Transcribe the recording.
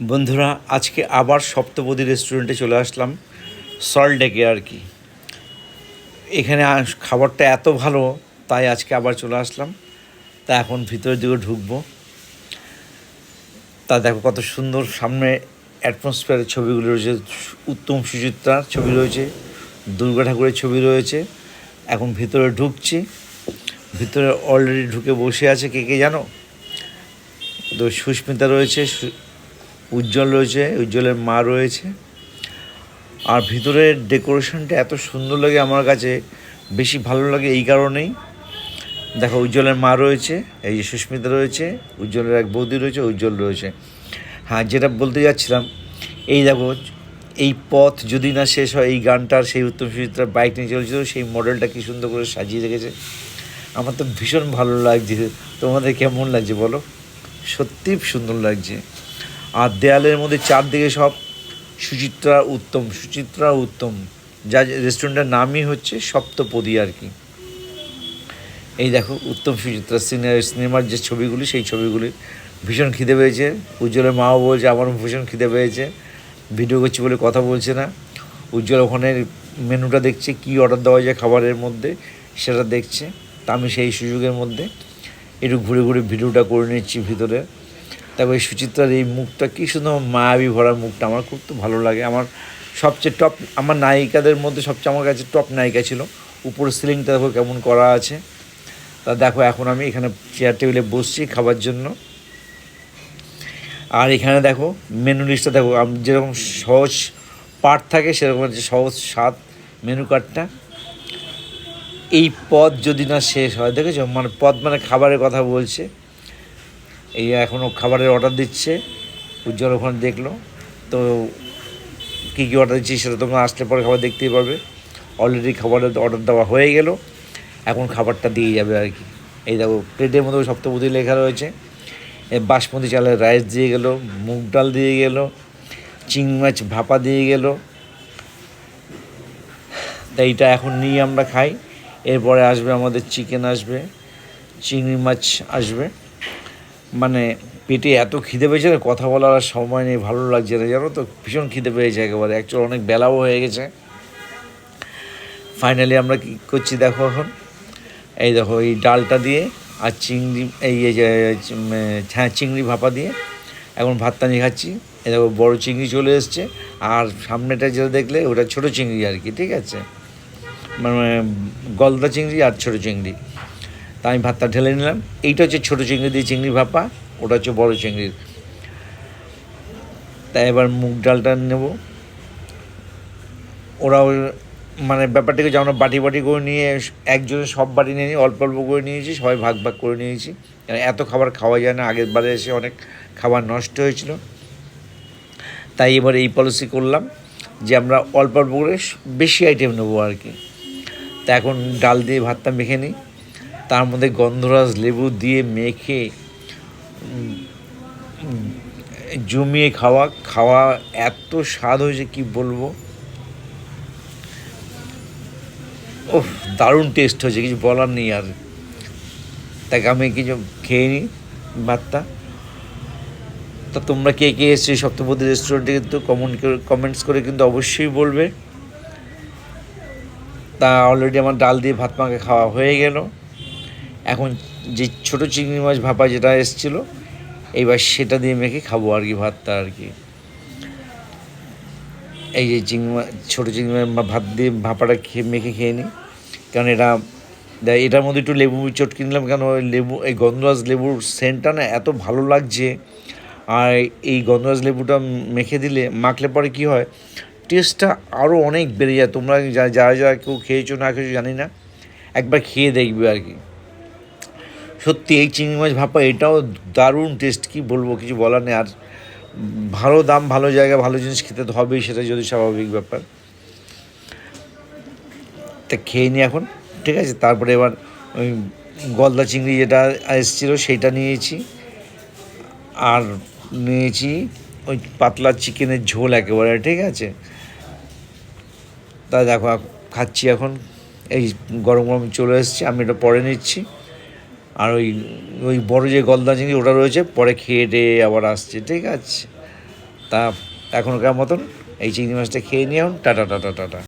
বন্ধুরা, আজকে আবার সপ্তপদী রেস্টুরেন্টে চলে আসলাম। সল্ট ডেকে আর কি। এখানে খাবারটা এত ভালো, তাই আজকে আবার চলে আসলাম। তা এখন ভিতরের দিকে ঢুকবো। তা দেখো কত সুন্দর, সামনে অ্যাটমসফিয়ারের ছবিগুলো রয়েছে। উত্তম সুচিত্রার ছবি রয়েছে, দুর্গা ঠাকুরের ছবি রয়েছে। এখন ভিতরে ঢুকছি। ভিতরে অলরেডি ঢুকে বসে আছে কে কে জানো? তো সুস্মিতা রয়েছে উজ্জ্বল রয়েছে, উজ্জ্বলের মা রয়েছে। আর ভিতরের ডেকোরেশনটা এত সুন্দর লাগে আমার কাছে, বেশি ভালো লাগে এই কারণেই। দেখো, উজ্জ্বলের মা রয়েছে, এই যে সুস্মিতা রয়েছে, উজ্জ্বলের এক বৌদি রয়েছে, উজ্জ্বল রয়েছে। হ্যাঁ যেটা বলতে যাচ্ছিলাম, এই দেখো, এই পথ যদি না শেষ হয়, এই গানটার সেই উত্তম সুচিত্রার বাইক নিয়ে চলেছিল, সেই মডেলটা কি সুন্দর করে সাজিয়ে রেখেছে। আমার তো ভীষণ ভালো লাগছে, তোমাদের কেমন লাগছে বলো? সত্যি সুন্দর লাগছে। আর দেয়ালের মধ্যে চারদিকে সব সুচিত্রা, উত্তম সুচিত্রা, উত্তম যা রেস্টুরেন্টের নামই হচ্ছে সপ্তপদী আর কি। এই দেখো, উত্তম সুচিত্রা সিনেমা সিনেমার যে ছবিগুলি, সেই ছবিগুলি ভীষণ খিদে পেয়েছে। উজ্জ্বলের মাও বলছে, আমারও ভীষণ খিদে পেয়েছে। ভিডিও করছি বলে কথা বলছে না। উজ্জ্বল ওখানে মেনুটা দেখছে, কি অর্ডার দেওয়া যায় খাবারের মধ্যে, সেটা দেখছে। তা আমি সেই সুযোগের মধ্যে একটু ঘুরে ঘুরে ভিডিওটা করে নিচ্ছি ভিতরে। তারপর সুচিত্রার এই মুখটা কী সুন্দর মায়াবী ভরা মুখটা, আমার খুব তো ভালো লাগে। আমার সবচেয়ে টপ আমার নায়িকাদের মধ্যে সবচেয়ে আমার কাছে টপ নায়িকা ছিল। উপরে সিলিংটা দেখো কেমন করা আছে। তা দেখো, এখন আমি এখানে চেয়ার টেবিলে বসছি খাবার জন্য। আর এখানে দেখো মেনু লিস্টটা দেখো যেরকম সহজ পার্ট থাকে, সেরকম হচ্ছে সহজ স্বাদ মেনু কার্ডটা এই পদ যদি না শেষ হয়, দেখেছ? মানে পদ মানে খাবারের কথা বলছে। এই এখনও খাবারের অর্ডার দিচ্ছে। উজ্জ্বল ওখানে দেখল। তো কী কী অর্ডার দিচ্ছি সেটা তোমরা আসলে পরে খাবার দেখতেই পারবে। অলরেডি খাবারের অর্ডার দেওয়া হয়ে গেল। এখন খাবারটা দিয়ে যাবে আর কি। এই দেখো প্লেটের মধ্যে সপ্তপতি লেখা রয়েছে। বাসমতি চালের রাইস দিয়ে গেল, মুগ ডাল দিয়ে গেল, চিংড়ি মাছ ভাপা দিয়ে গেল। তাই এটা এখন নিয়ে আমরা খাই। এরপরে আসবে আমাদের চিকেন আসবে, চিংড়ি মাছ আসবে। মানে পেটে এত খিদে পেয়েছে না কথা বলার আর সময় নেই, ভালো লাগছে না। জানো তো, ভীষণ খিদে পেয়েছে একেবারে। অ্যাকচুয়ালি অনেক বেলাও হয়ে গেছে। ফাইনালি আমরা কী করছি দেখো এখন? এই দেখো, এই ডালটা দিয়ে আর চিংড়ি, এই হ্যাঁ চিংড়ি ভাপা দিয়ে এখন ভাতটা নিয়ে খাচ্ছি। এই দেখো, বড়ো চিংড়ি চলে এসছে। আর সামনেটা যেটা দেখলে, ওটা ছোটো চিংড়ি আর কি, ঠিক আছে? মানে গলদা চিংড়ি আর ছোটো চিংড়ি। তা আমি ভাতটা ঢেলে নিলাম। এইটা হচ্ছে ছোটো চিংড়ি দিয়ে চিংড়ি ভাপা, ওটা হচ্ছে বড় চিংড়ির। তাই এবার মুগ ডালটা নেব। ওরাও মানে ব্যাপারটাকে যেমন বাটি বাটি করে নিয়ে, একজনে সব বাটি নিয়ে নিয়ে, অল্প অল্প করে নিয়েছি, সবাই ভাগ ভাগ করে নিয়েছি। এত খাবার খাওয়া যায় না, আগের বারে এসে অনেক খাবার নষ্ট হয়েছিল। তাই এবার এই পলিসি করলাম যে আমরা অল্প অল্প করে বেশি আইটেম নেব আর কি। তা এখন ডাল দিয়ে ভাতটা মেখে নিই। তার মধ্যে গন্ধরাজ লেবু দিয়ে মেখে জমিয়ে খাওয়া খাওয়া এত স্বাদ হয়েছে কি বলব? ওহ দারুণ টেস্ট হয়েছে, কিছু বলার নেই আর। তাকে আমি কিছু খেয়ে নিই ভাতটা। তা তোমরা কে কে এসছো সপ্তপদী রেস্টুরেন্টে কিন্তু কমেন্ট করে কমেন্টস করে কিন্তু অবশ্যই বলবে। তা অলরেডি আমার ডাল দিয়ে ভাত মাখা খাওয়া হয়ে গেল। এখন যে ছোটো চিংড়ি মাছ ভাপা যেটা এসেছিল, এইবার সেটা দিয়ে মেখে খাব আর কি ভাতটা আর কি। এই যে চিংড়ি মাছ ছোটো চিংড়ি মাছ ভাত দিয়ে ভাপাটা খেয়ে, মেখে খেয়ে নিই। কারণ এটা এটার মধ্যে একটু লেবু চটকে নিলাম কেন লেবু, এই গন্ধরাজ লেবুর সেন্টটা না এত ভালো লাগছে। আর এই গন্ধরাজ লেবুটা মেখে দিলে মাখলে পরে কি হয়, টেস্টটা আরও অনেক বেড়ে যায়। তোমরা যা- যারা কেউ খেয়েছো না খেয়েছো জানি না, একবার খেয়ে দেখবে আর কি। সত্যি এই চিংড়ি মাছ ভাপা, এটাও দারুণ টেস্ট কি বলব, কিছু বলার নেই। আর ভালো দাম, ভালো জায়গা, ভালো জিনিস খেতে তো হবেই সেটা যদি স্বাভাবিক ব্যাপার। তা খেয়ে নিই এখন, ঠিক আছে? তারপরে এবার ওই গলদা চিংড়ি যেটা এসেছিল, সেইটা নিয়েছি। আর নিয়েছি ওই পাতলা চিকেনের ঝোল একেবারে, ঠিক আছে? তা দেখো, খাচ্ছি এখন। এই গরম গরম চলে এসেছে, আমি এটা পরে নিচ্ছি। আর ওই ওই বড়ো যে গলদা চিংড়ি ওটা রয়েছে, পরে খেয়ে টেয়ে আবার আসছে, ঠিক আছে। তা এখনকার মতন এই চিংড়ি মাছটা খেয়ে নিয়ে টাটা টাটা টাটা।